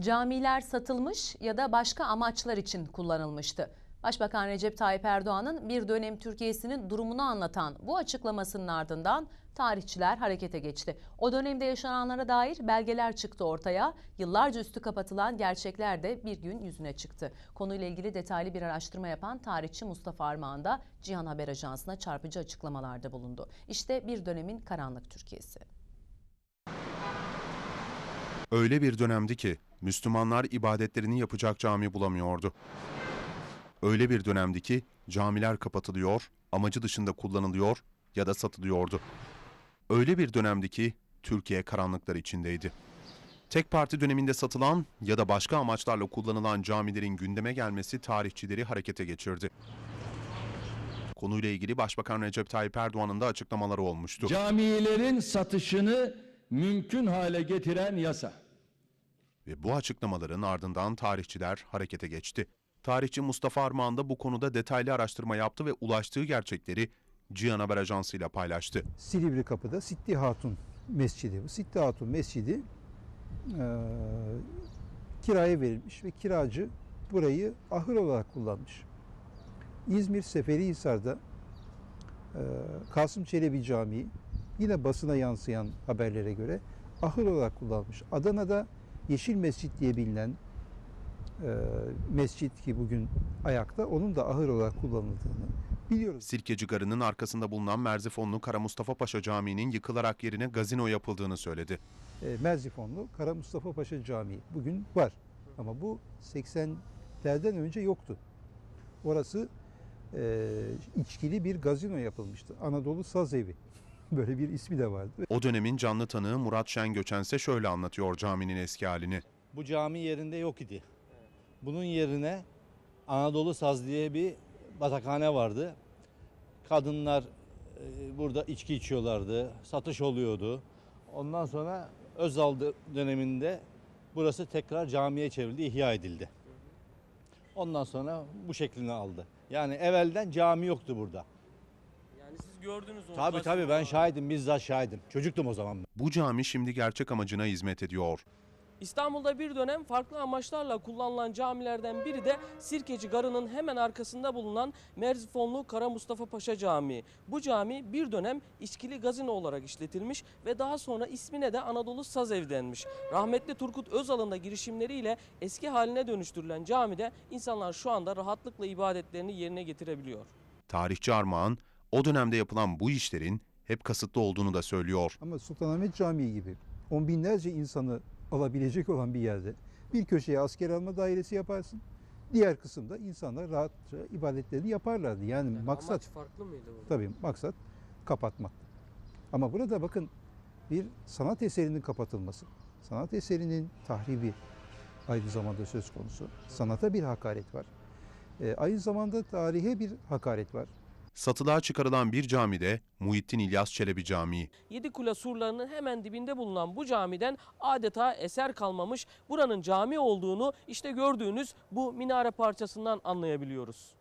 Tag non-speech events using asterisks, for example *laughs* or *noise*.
Camiler satılmış ya da başka amaçlar için kullanılmıştı. Başbakan Recep Tayyip Erdoğan'ın bir dönem Türkiye'sinin durumunu anlatan bu açıklamasının ardından tarihçiler harekete geçti. O dönemde yaşananlara dair belgeler çıktı ortaya. Yıllarca üstü kapatılan gerçekler de bir gün yüzüne çıktı. Konuyla ilgili detaylı bir araştırma yapan tarihçi Mustafa Armağan da Cihan Haber Ajansı'na çarpıcı açıklamalarda bulundu. İşte bir dönemin karanlık Türkiye'si. Öyle bir dönemdi ki Müslümanlar ibadetlerini yapacak cami bulamıyordu. Öyle bir dönemdi ki camiler kapatılıyor, amacı dışında kullanılıyor ya da satılıyordu. Öyle bir dönemdi ki Türkiye karanlıklar içindeydi. Tek parti döneminde satılan ya da başka amaçlarla kullanılan camilerin gündeme gelmesi tarihçileri harekete geçirdi. Konuyla ilgili Başbakan Recep Tayyip Erdoğan'ın da açıklamaları olmuştu. Camilerin satışını mümkün hale getiren yasa. Ve bu açıklamaların ardından tarihçiler harekete geçti. Tarihçi Mustafa Armağan da bu konuda detaylı araştırma yaptı ve ulaştığı gerçekleri Cihan Haber Ajansı ile paylaştı. Silivri Kapı'da Sitti Hatun Mescidi. Bu Sitti Hatun Mescidi e, kiraya verilmiş ve kiracı burayı ahır olarak kullanmış. İzmir Seferihisar'da e, Kasım Çelebi Camii yine basına yansıyan haberlere göre ahır olarak kullanmış. Adana'da Yeşil Mescit diye bilinen e, mescit ki bugün ayakta onun da ahır olarak kullanıldığını biliyoruz. Sirkeci Garı'nın arkasında bulunan Merzifonlu Kara Mustafa Paşa Camii'nin yıkılarak yerine gazino yapıldığını söyledi. e, Merzifonlu Kara Mustafa Paşa Camii bugün var. Ama bu 80'lerden önce yoktu. Orası e, içkili bir gazino yapılmıştı. Anadolu Saz Evi. *laughs* Böyle bir ismi de vardı. O dönemin canlı tanığı Murat Şen Göçense şöyle anlatıyor caminin eski halini. Bu cami yerinde yok idi. Bunun yerine Anadolu Saz diye bir batakhane vardı. Kadınlar e, burada içki içiyorlardı, satış oluyordu. Ondan sonra Özal dö- döneminde burası tekrar camiye çevrildi, ihya edildi. Ondan sonra bu şeklini aldı. Yani evvelden cami yoktu burada. Gördünüz onu. Tabii tabii ben şahidim, bizzat şahidim. Çocuktum o zaman ben. Bu cami şimdi gerçek amacına hizmet ediyor. İstanbul'da bir dönem farklı amaçlarla kullanılan camilerden biri de Sirkeci Garı'nın hemen arkasında bulunan Merzifonlu Kara Mustafa Paşa Camii. Bu cami bir dönem içkili gazino olarak işletilmiş ve daha sonra ismine de Anadolu Saz Evi denmiş. Rahmetli Turgut Özal'ın da girişimleriyle eski haline dönüştürülen camide insanlar şu anda rahatlıkla ibadetlerini yerine getirebiliyor. Tarihçi Armağan o dönemde yapılan bu işlerin hep kasıtlı olduğunu da söylüyor. Ama Sultanahmet Camii gibi on binlerce insanı alabilecek olan bir yerde bir köşeye asker alma dairesi yaparsın. Diğer kısımda insanlar rahatça ibadetlerini yaparlardı. Yani, maksat farklı mıydı bu? tabii maksat kapatmak. Ama burada bakın bir sanat eserinin kapatılması, sanat eserinin tahribi aynı zamanda söz konusu. Sanata bir hakaret var. Ee, aynı zamanda tarihe bir hakaret var. Satılığa çıkarılan bir camide Muhittin İlyas Çelebi Camii. Yedikule surlarının hemen dibinde bulunan bu camiden adeta eser kalmamış buranın cami olduğunu işte gördüğünüz bu minare parçasından anlayabiliyoruz.